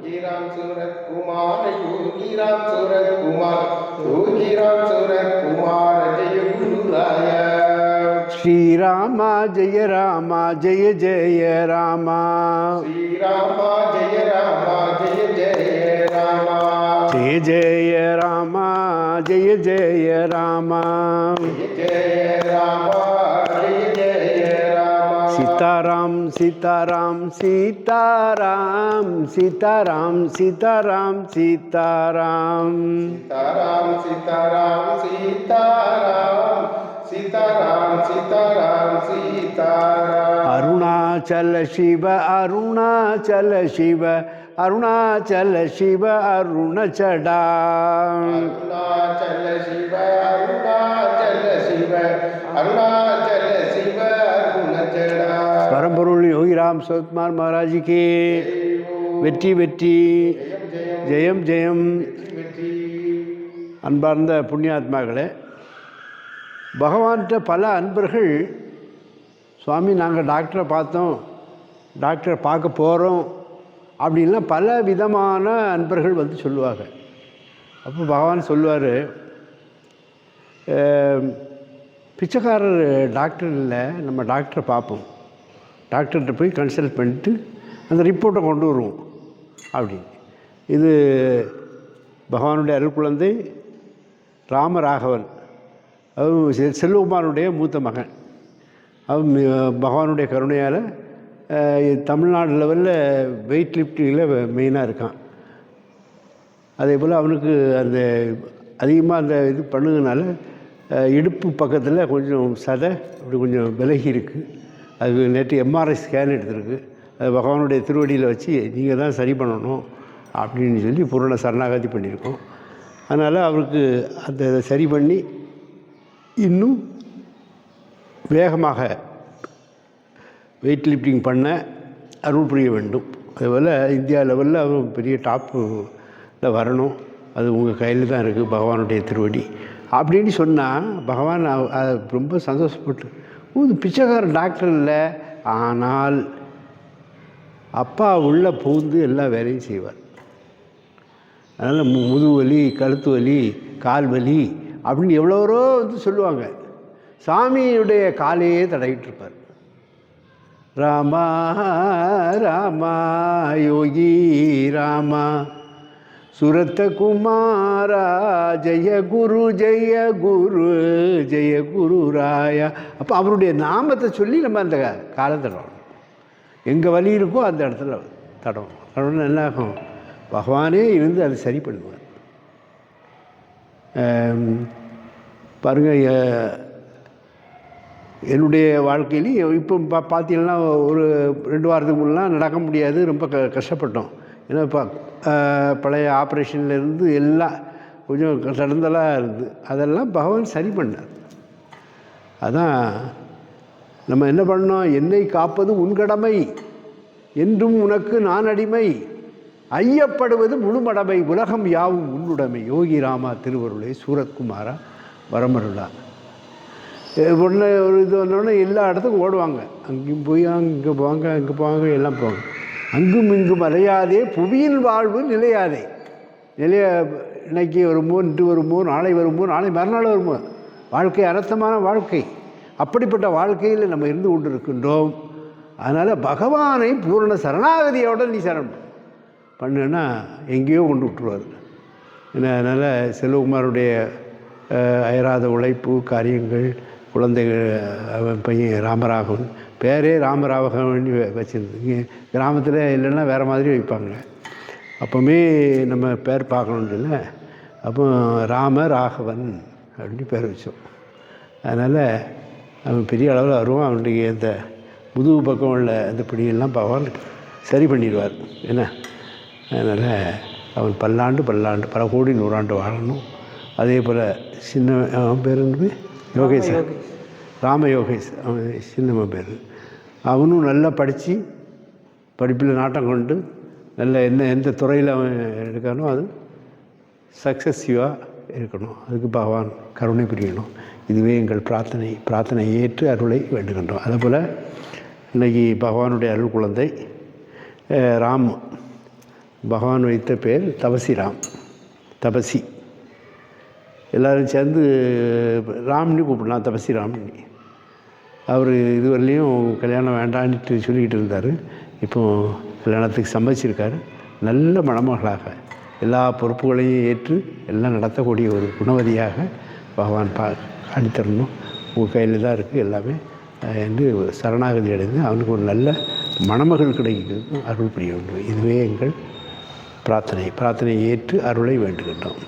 राम सूरत कुमार योगी राम सूरत कुमार योगी राम सूरत कुमार जय गुरु राया श्री रामा जय रामा जय जय रामा श्री रामा जय रामा जय जय रामा जय जय रामा जय जय रामा जय जय रामा जय जय रामा सीताराम सीताराम सीताराम सीताराम सीताराम सीताराम। सीताराम सीताराम सीताराम सीताराम सीताराम सीताराम। अरुणाचल शिव अरुणाचल शिव अरुणाचल शिव अरुणचडा अरुणाचल शिव अरुणाचल யோகிராம் சௌத்மார் வெற்றி வெற்றி. ஜெயம் ஜெயம். அன்பார்ந்த புண்ணியாத்மாக்களே பகவான்கிட்ட பல அன்பர்கள் சுவாமி நாங்கள் டாக்டரை பார்த்தோம். டாக்டரை பார்க்க போகிறோம் அப்படின்லாம் பல விதமான அன்பர்கள் வந்து சொல்லுவாங்க. அப்போ பகவான் சொல்லுவார் பிச்சைக்காரர் டாக்டர் இல்லை நம்ம டாக்டரை பார்ப்போம். டாக்டர்கிட்ட போய் கன்சல்ட் பண்ணிட்டு அந்த ரிப்போர்ட்டை கொண்டு வருவோம் அப்படின்னு. இது பகவானுடைய அருள் குழந்தை ராமராகவன். அவன் செ- செல்வகுமாரனுடைய மூத்த மகன். அவன் பகவானுடைய கருணையால் தமிழ்நாடு லெவலில் வெயிட் லிஃப்டிங்கில் மெயினாக இருக்கான். அதே போல் அவனுக்கு அந்த அதிகமாக அந்த இது பண்ணுங்கனால இடுப்பு பக்கத்தில் கொஞ்சம் சதை அப்படி கொஞ்சம் விலகி இருக்குது அது நேற்று எம்ஆர்ஐ ஸ்கேன் எடுத்திருக்கு. அது பகவானுடைய திருவடியில் வச்சு நீங்கள் தான் சரி பண்ணணும் அப்படின்னு சொல்லி பூரண சரணாகதி பண்ணியிருக்கோம். அதனால் அவருக்கு அந்த இதை சரி பண்ணி இன்னும் வேகமாக வெயிட் லிஃப்டிங் பண்ண அருள் புரிய வேண்டும். அதுபோல் இந்தியா லெவலில் அவர் பெரிய டாப்பில் வரணும். அது உங்கள் கையில் தான் இருக்குது பகவானுடைய திருவடி. அப்படின்னு சொன்னால் பகவான் ரொம்ப சந்தோஷப்பட்டு இது பிச்சைக்கார டாக்டர் இல்லை. ஆனால் அப்பா உள்ள பூந்து எல்லா வேலையும் செய்வார். அதனால் மு முதுகு வலி கழுத்து வலி கால் வலி அப்படின்னு எவ்வளோரோ வந்து சொல்லுவாங்க. சாமியுடைய காலையே தடவிட்டு இருப்பார். ராமா ராமா யோகி ராமா. சுரத்தகுமாரா ஜெய குரு ஜெய குரு ஜெய குரு ராயா அப்போ அவருடைய நாமத்தை சொல்லி நம்ம அந்த காலை தடவணும் எங்கே வழி இருக்கோ அந்த இடத்துல தடவும் தடவணும் என்ன ஆகும்? பகவானே இருந்து அதை சரி பண்ணுவார். பாருங்கள் பாருங்க என்னுடைய வாழ்க்கையிலையும் இப்போ பா பார்த்தீங்கன்னா ஒரு ரெண்டு வாரத்துக்கு முன்னெலாம் நடக்க முடியாது. ரொம்ப க கஷ்டப்பட்டோம். ஏன்னா இப்போ பழைய ஆப்ரேஷன்லேருந்து எல்லாம் கொஞ்சம் தடந்தலாக இருந்து அதெல்லாம் பகவான் சரி பண்ணார். அதான் நம்ம என்ன பண்ணோம் என்னை காப்பது உன் கடமை என்றும் உனக்கு நான் அடிமை ஐயப்படுவது முழுமடமை உலகம் யாவும் உன்னுடைமை. யோகி ராமா திருவருளை சூரத்குமாரா வரமருளா. ஒன்று ஒரு இது வந்தோடனே எல்லா இடத்துக்கும் ஓடுவாங்க. அங்கேயும் போய் அங்கே போவாங்க அங்கே போவாங்க எல்லாம் போவாங்க அங்கும் இங்கும் அலையாதே புவியில் வாழ்வு நிலையாதே. நிலைய இன்னைக்கு வருமோ இன்று வருமோ நாளை வருமோ நாளை மறுநாள் வருமோ வாழ்க்கை அர்த்தமான வாழ்க்கை. அப்படிப்பட்ட வாழ்க்கையில் நம்ம இருந்து கொண்டு இருக்கின்றோம் அதனால் பகவானை பூரண சரணாகதியோட நீ சரணம் பண்ணுன்னா எங்கேயோ கொண்டு விட்டுருவார். என்ன அதனால் செல்வகுமாருடைய அயராத உழைப்பு காரியங்கள் குழந்தைகள் அவன் பையன் ராமராகவன். பேரே ராமராகவன் வச்சுருந்து கிராமத்தில் இல்லைன்னா வேறு மாதிரி வைப்பாங்க. அப்போவுமே நம்ம பேர் இல்லை அப்போ ராம ராகவன் அப்படின்னு பேர் வச்சோம். அதனால் அவன் பெரிய அளவில் வருவான். அவனுடைய அந்த முதுகு பக்கம் உள்ள அந்த பிடியெல்லாம் பகவான் சரி பண்ணிடுவார். என்ன? அதனால் அவன் பல்லாண்டு பல்லாண்டு பல கோடி நூறாண்டு வாழணும். அதே போல் சின்ன அவன் யோகேஷ் ராம யோகேஷ். அவன் சின்னம்மன் பேர் அவனும் நல்லா படித்து படிப்பில் நாட்டம் கொண்டு நல்ல என்ன எந்த துறையில் அவன் எடுக்கானோ அது சக்ஸஸிவாக இருக்கணும். அதுக்கு பகவான் கருணை புரியணும். இதுவே எங்கள் பிரார்த்தனை பிரார்த்தனை ஏற்று அருளை வேண்டுகின்றோம். அதேபோல் இன்னைக்கு பகவானுடைய அருள் குழந்தை ராம். பகவான் வைத்த பேர் தபசி ராம் தபசி. எல்லோரும் சேர்ந்து ராம்னு கூப்பிடலாம் தபசி ராம்னு. அவர் இதுவரையிலையும் கல்யாணம் வேண்டான்ட்டு சொல்லிக்கிட்டு இருந்தார். இப்போ கல்யாணத்துக்கு சம்மதிச்சிருக்காரு. நல்ல மணமகளாக எல்லா பொறுப்புகளையும் ஏற்று எல்லாம் நடத்தக்கூடிய ஒரு குணவதியாக பகவான் பா காணித்தரணும். உங்கள் கையில் தான் இருக்குது எல்லாமே. என்று சரணாகதி அடைந்து அவனுக்கு ஒரு நல்ல மணமகள் கிடைக்கிறது அருள் புரிய வேண்டும். இதுவே எங்கள் பிரார்த்தனை. பிரார்த்தனையை ஏற்று அருளை வேண்டுகின்றோம்.